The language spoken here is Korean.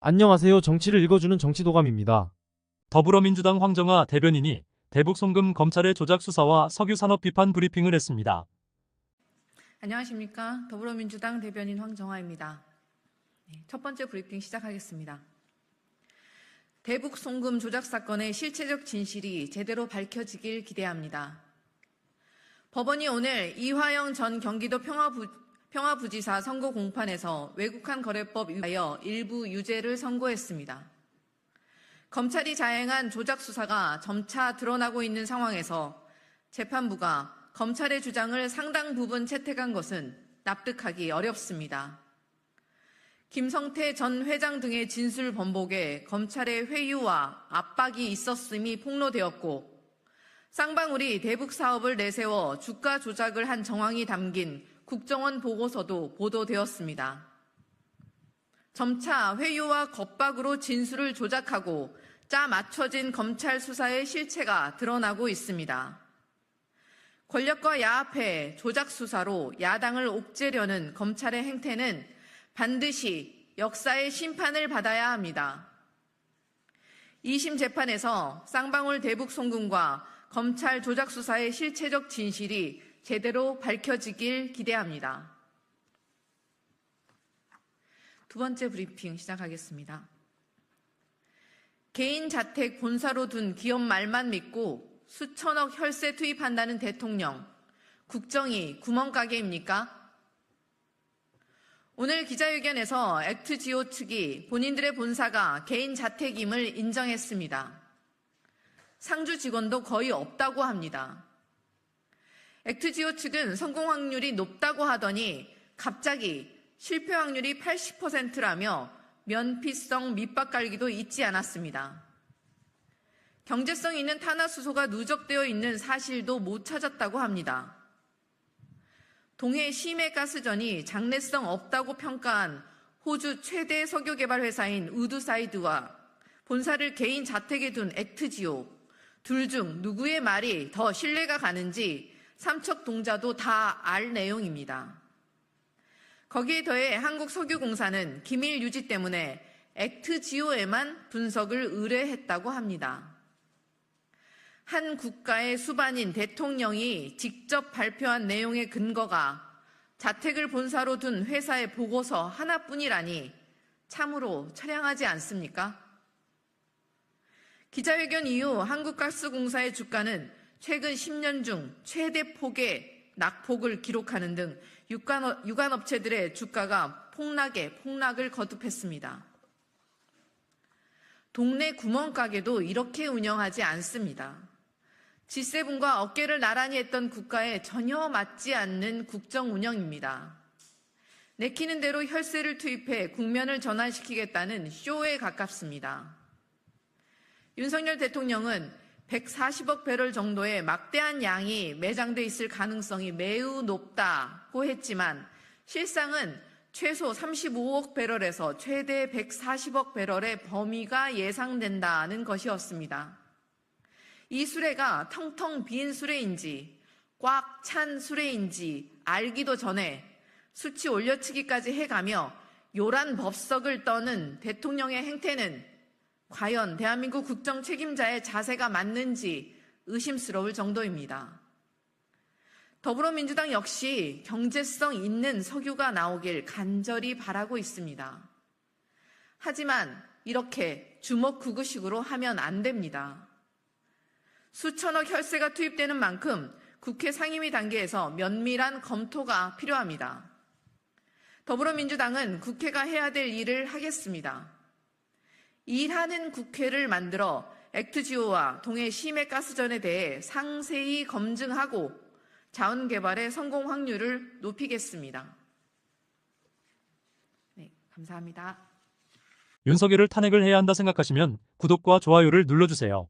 안녕하세요. 정치를 읽어주는 정치도감입니다. 더불어민주당 황정아 대변인이 대북 송금 검찰의 조작 수사와 석유 산업 비판 브리핑을 했습니다. 안녕하십니까. 더불어민주당 대변인 황정아입니다. 네, 첫 번째 브리핑 시작하겠습니다. 대북 송금 조작 사건의 실체적 진실이 제대로 밝혀지길 기대합니다. 법원이 오늘 이화영 전 경기도 평화부, 평화부지사 선고 공판에서 외국한 거래법 위하여 일부 유죄를 선고했습니다. 검찰이 자행한 조작 수사가 점차 드러나고 있는 상황에서 재판부가 검찰의 주장을 상당 부분 채택한 것은 납득하기 어렵습니다. 김성태 전 회장 등의 진술 번복에 검찰의 회유와 압박이 있었음이 폭로되었고 쌍방울이 대북 사업을 내세워 주가 조작을 한 정황이 담긴 국정원 보고서도 보도되었습니다. 점차 회유와 겁박으로 진술을 조작하고 짜 맞춰진 검찰 수사의 실체가 드러나고 있습니다. 권력과 야합해 조작 수사로 야당을 옥죄려는 검찰의 행태는 반드시 역사의 심판을 받아야 합니다. 2심 재판에서 쌍방울 대북 송금과 검찰 조작 수사의 실체적 진실이 제대로 밝혀지길 기대합니다. 두 번째 브리핑 시작하겠습니다. 개인 자택 본사로 둔 기업 말만 믿고 수천억 혈세 투입한다는 대통령, 국정이 구멍가게입니까? 오늘 기자회견에서 액트지오 측이 본인들의 본사가 개인 자택임을 인정했습니다. 상주 직원도 거의 없다고 합니다. 액트지오 측은 성공 확률이 높다고 하더니 갑자기 실패 확률이 80%라며 면피성 밑밥 깔기도 잊지 않았습니다. 경제성 있는 탄화수소가 누적되어 있는 사실도 못 찾았다고 합니다. 동해 심해 가스전이 장래성 없다고 평가한 호주 최대 석유 개발 회사인 우드사이드와 본사를 개인 자택에 둔 액트지오 둘 중 누구의 말이 더 신뢰가 가는지 삼척 동자도 다 알 내용입니다. 거기에 더해 한국석유공사는 기밀 유지 때문에 액트 지오에만 분석을 의뢰했다고 합니다. 한 국가의 수반인 대통령이 직접 발표한 내용의 근거가 자택을 본사로 둔 회사의 보고서 하나뿐이라니 참으로 처량하지 않습니까? 기자회견 이후 한국가스공사의 주가는 최근 10년 중 최대 폭의 낙폭을 기록하는 등 유관, 유관업체들의 주가가 폭락에 폭락을 거듭했습니다. 동네 구멍가게도 이렇게 운영하지 않습니다. G7과 어깨를 나란히 했던 국가에 전혀 맞지 않는 국정 운영입니다. 내키는 대로 혈세를 투입해 국면을 전환시키겠다는 쇼에 가깝습니다. 윤석열 대통령은 140억 배럴 정도의 막대한 양이 매장돼 있을 가능성이 매우 높다고 했지만 실상은 최소 35억 배럴에서 최대 140억 배럴의 범위가 예상된다는 것이었습니다. 이 수레가 텅텅 빈 수레인지 꽉 찬 수레인지 알기도 전에 수치 올려치기까지 해가며 요란 법석을 떠는 대통령의 행태는 과연 대한민국 국정 책임자의 자세가 맞는지 의심스러울 정도입니다. 더불어민주당 역시 경제성 있는 석유가 나오길 간절히 바라고 있습니다. 하지만 이렇게 주먹구구식으로 하면 안 됩니다. 수천억 혈세가 투입되는 만큼 국회 상임위 단계에서 면밀한 검토가 필요합니다. 더불어민주당은 국회가 해야 될 일을 하겠습니다. 일하는 국회를 만들어 액트지오와 동해 심해가스전에 대해 상세히 검증하고 자원 개발의 성공 확률을 높이겠습니다. 네, 감사합니다. 윤석열을 탄핵을 해야 한다 생각하시면 구독과 좋아요를 눌러주세요.